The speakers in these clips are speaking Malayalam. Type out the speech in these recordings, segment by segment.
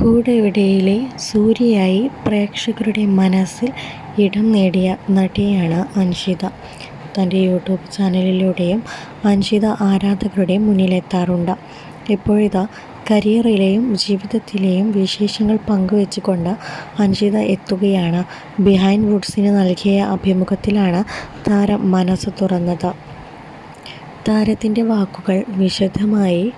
കൂടെവിടയിലെ സൂര്യയായി പ്രേക്ഷകരുടെ മനസ്സിൽ ഇടം നേടിയ നടിയാണ് അൻഷിത. തന്റെ യൂട്യൂബ് ചാനലിലൂടെയും അൻഷിത ആരാധകരുടെ മുന്നിലെത്താറുണ്ട്. ഇപ്പോഴിതാ കരിയറിലെയും ജീവിതത്തിലെയും വിശേഷങ്ങൾ പങ്കുവെച്ചുകൊണ്ട് അൻഷിത എത്തുകയാണ്. ബിഹൈൻഡ് വുഡ്സിന് നൽകിയ അഭിമുഖത്തിലാണ് താരം മനസ്സ് തുറന്നത്. താരത്തിന്റെ വാക്കുകൾ വിശദമായി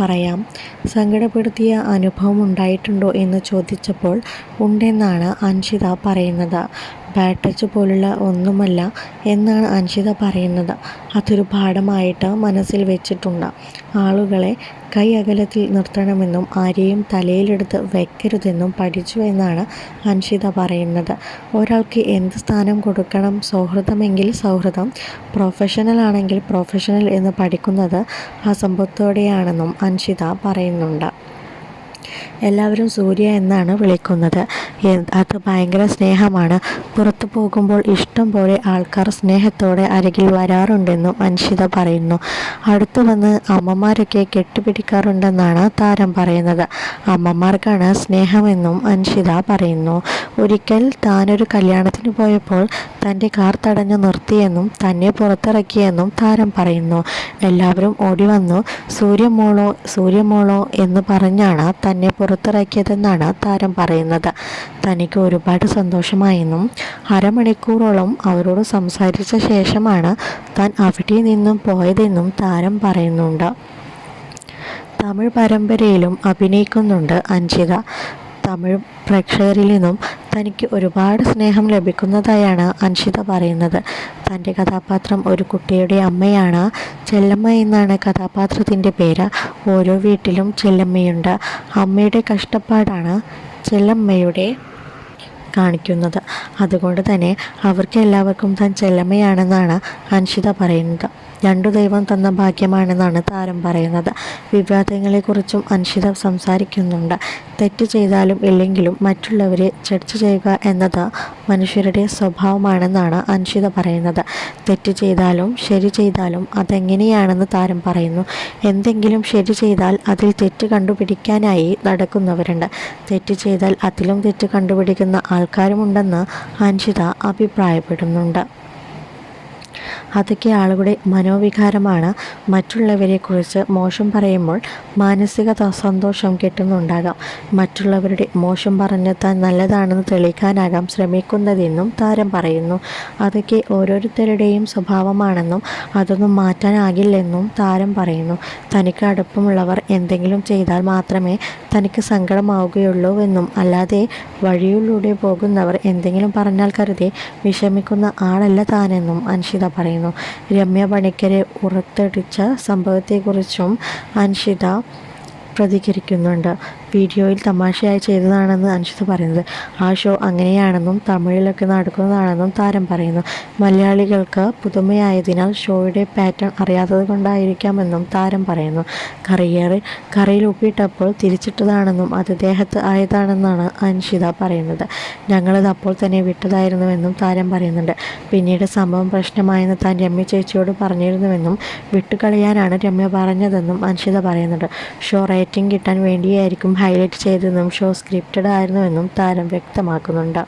പറയാം. സങ്കടപ്പെടുത്തിയ അനുഭവം ഉണ്ടായിട്ടുണ്ടോ എന്ന് ചോദിച്ചപ്പോൾ ഉണ്ടെന്നാണ് അൻഷിത പറയുന്നത്. ബാഡ് ടച്ച് പോലുള്ള ഒന്നുമല്ല എന്നാണ് അൻഷിത പറയുന്നത്. അതൊരു പാഠമായിട്ട് മനസ്സിൽ വെച്ചിട്ടുണ്ട്. ആളുകളെ കൈ അകലത്തിൽ നിർത്തണമെന്നും ആരെയും തലയിലെടുത്ത് വെക്കരുതെന്നും പഠിച്ചു എന്നാണ് അൻഷിത പറയുന്നത്. ഒരാൾക്ക് എന്ത് സ്ഥാനം കൊടുക്കണം? സൗഹൃദമെങ്കിൽ സൗഹൃദം പ്രൊഫഷണൽ ആണെങ്കിൽ പ്രൊഫഷണൽ എന്ന് പഠിക്കുന്നത് അസംഭവത്തോടെയാണെന്നും അൻഷിത പറയുന്നുണ്ട്. എല്ലാവരും സൂര്യ എന്നാണ് വിളിക്കുന്നത്. അത് ഭയങ്കര സ്നേഹമാണ്. പുറത്തു പോകുമ്പോൾ ഇഷ്ടം പോലെ ആൾക്കാർ സ്നേഹത്തോടെ അരികിൽ വരാറുണ്ടെന്നും അൻഷിത പറയുന്നു. അടുത്തു വന്ന് അമ്മമാരൊക്കെ കെട്ടിപ്പിടിക്കാറുണ്ടെന്നാണ് താരം പറയുന്നത്. അമ്മമാർക്കാണ് സ്നേഹമെന്നും അൻഷിത പറയുന്നു. ഒരിക്കൽ താനൊരു കല്യാണത്തിന് പോയപ്പോൾ തന്റെ കാർ തടഞ്ഞു നിർത്തിയെന്നും തന്നെ പുറത്തിറക്കിയെന്നും താരം പറയുന്നു. എല്ലാവരും ഓടി വന്നു. സൂര്യമോളോ സൂര്യമോളോ എന്ന് പറഞ്ഞാണ് തന്നെ പുറത്തിറക്കിയതെന്നാണ് താരം പറയുന്നത്. തനിക്ക് ഒരുപാട് സന്തോഷമായെന്നും അരമണിക്കൂറോളം അവരോട് സംസാരിച്ച ശേഷമാണ് താൻ അവിടെ നിന്നും പോയതെന്നും താരം പറയുന്നുണ്ട്. തമിഴ് പരമ്പരയിലും അഭിനയിക്കുന്നുണ്ട് അഞ്ജിത. തമിഴ് പ്രേക്ഷകരിൽ നിന്നും തനിക്ക് ഒരുപാട് സ്നേഹം ലഭിക്കുന്നതായാണ് അൻഷിത പറയുന്നത്. തന്റെ കഥാപാത്രം ഒരു കുട്ടിയുടെ അമ്മയാണ്. ചെല്ലമ്മ എന്നാണ് കഥാപാത്രത്തിന്റെ പേര്. ഓരോ വീട്ടിലും ചെല്ലമ്മയുണ്ട്. അമ്മയുടെ കഷ്ടപ്പാടാണ് ചെല്ലമ്മയുടെ കാണിക്കുന്നത്. അതുകൊണ്ട് തന്നെ അവർക്ക് എല്ലാവർക്കും താൻ ചെല്ലമ്മയാണെന്നാണ് അൻഷിത പറയുന്നത്. രണ്ടു ദൈവം തന്ന ഭാഗ്യമാണെന്നാണ് താരം പറയുന്നത്. വിവാദങ്ങളെക്കുറിച്ചും അൻഷിത സംസാരിക്കുന്നുണ്ട്. തെറ്റ് ചെയ്താലും ഇല്ലെങ്കിലും മറ്റുള്ളവരെ ചർച്ച ചെയ്യുക എന്നത് മനുഷ്യരുടെ സ്വഭാവമാണെന്നാണ് അൻഷിത പറയുന്നത്. തെറ്റ് ചെയ്താലും ശരി ചെയ്താലും അതെങ്ങനെയാണെന്ന് താരം പറയുന്നു. എന്തെങ്കിലും ശരി ചെയ്താൽ അതിൽ തെറ്റ് കണ്ടുപിടിക്കാനായി നടക്കുന്നവരുണ്ട്. തെറ്റ് ചെയ്താൽ അതിലും തെറ്റ് കണ്ടുപിടിക്കുന്ന ആൾക്കാരുമുണ്ടെന്ന് അൻഷിത അഭിപ്രായപ്പെടുന്നുണ്ട്. അതൊക്കെ ആളുകളുടെ മനോവികാരമാണ്. മറ്റുള്ളവരെക്കുറിച്ച് മോശം പറയുമ്പോൾ മാനസിക സന്തോഷം കിട്ടുന്നുണ്ടാകാം. മറ്റുള്ളവരുടെ മോശം പറഞ്ഞ് താൻ നല്ലതാണെന്ന് തെളിയിക്കാനാകാം ശ്രമിക്കുന്നതെന്നും താരം പറയുന്നു. അതൊക്കെ ഓരോരുത്തരുടെയും സ്വഭാവമാണെന്നും അതൊന്നും മാറ്റാനാകില്ലെന്നും താരം പറയുന്നു. തനിക്ക് അടുപ്പമുള്ളവർ എന്തെങ്കിലും ചെയ്താൽ മാത്രമേ തനിക്ക് സങ്കടമാവുകയുള്ളൂ എന്നും അല്ലാതെ വഴിയിലൂടെ പോകുന്നവർ എന്തെങ്കിലും പറഞ്ഞാൽ കരുതി വിഷമിക്കുന്ന ആളല്ല താനെന്നും അൻഷിത പറയുന്നു. രമ്യ പണിക്കരെ ഉറത്തടിച്ച സംഭവത്തെക്കുറിച്ചും അൻഷിത പ്രതികരിക്കുന്നുണ്ട്. വീഡിയോയിൽ തമാശയായി ചെയ്തതാണെന്ന് അനുഷിത് പറയുന്നത്. ആ ഷോ അങ്ങനെയാണെന്നും തമിഴിലൊക്കെ നടക്കുന്നതാണെന്നും താരം പറയുന്നു. മലയാളികൾക്ക് പുതുമയായതിനാൽ ഷോയുടെ പാറ്റേൺ അറിയാത്തത് കൊണ്ടായിരിക്കാമെന്നും താരം പറയുന്നു. കറിയേറി കറിയിൽ ഉപ്പിട്ടപ്പോൾ തിരിച്ചിട്ടതാണെന്നും അത് ദേഹത്ത് ആയതാണെന്നാണ് അൻഷിത പറയുന്നത്. ഞങ്ങളത് അപ്പോൾ തന്നെ വിട്ടതായിരുന്നുവെന്നും താരം പറയുന്നുണ്ട്. പിന്നീട് സംഭവം പ്രശ്നമായെന്ന് താൻ രമ്യ ചേച്ചിയോട് പറഞ്ഞിരുന്നുവെന്നും വിട്ടുകളയാനാണ് രമ്യ പറഞ്ഞതെന്നും അൻഷിത പറയുന്നുണ്ട്. ഷോ റേറ്റിംഗ് കിട്ടാൻ വേണ്ടിയായിരിക്കും ഹൈലൈറ്റ് ചെയ്തതെന്നും ഷോ സ്ക്രിപ്റ്റഡ് ആയിരുന്നുവെന്നും താരം വ്യക്തമാക്കുന്നുണ്ട്.